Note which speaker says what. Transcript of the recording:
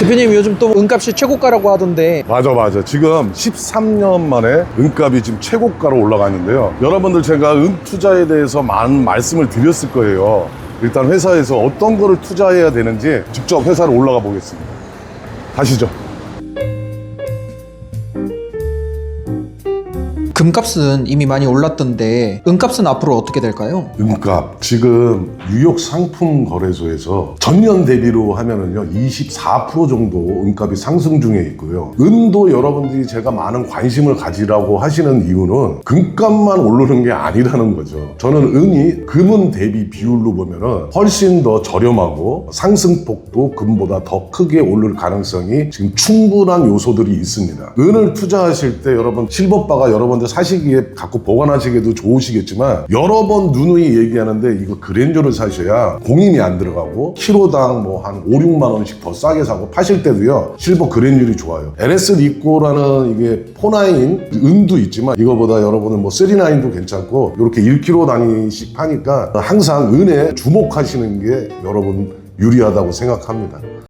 Speaker 1: 대표님 요즘 또 은값이 최고가라고 하던데.
Speaker 2: 맞아 맞아. 지금 13년 만에 은값이 지금 최고가로 올라가는데요. 여러분들 제가 은 투자에 대해서 많은 말씀을 드렸을 거예요. 일단 회사에서 어떤 거를 투자해야 되는지 직접 회사로 올라가 보겠습니다. 가시죠
Speaker 1: 금값은 이미 많이 올랐던데 은값은 앞으로 어떻게 될까요?
Speaker 2: 은값. 지금 뉴욕 상품 거래소에서 전년 대비로 하면은요 24% 정도 은값이 상승 중에 있고요. 은도 여러분들이 제가 많은 관심을 가지라고 하시는 이유는 금값만 오르는 게 아니라는 거죠. 저는 은이 금은 대비 비율로 보면은 훨씬 더 저렴하고 상승폭도 금보다 더 크게 오를 가능성이 지금 충분한 요소들이 있습니다. 은을 투자하실 때 여러분 실버바가 여러분들 사시기에 갖고 보관하시기에도 좋으시겠지만 여러 번 누누이 얘기하는데 이거 그랜저를 사셔야 공임이 안 들어가고 키로당 뭐 한 5, 6만 원씩 더 싸게 사고 파실 때도요 실버 그랜저이 좋아요. LS 리코라는 이게 포나인 은도 있지만 이거보다 여러분은 뭐 39도 괜찮고 이렇게 1kg 단위씩 파니까 항상 은에 주목하시는 게 여러분 유리하다고 생각합니다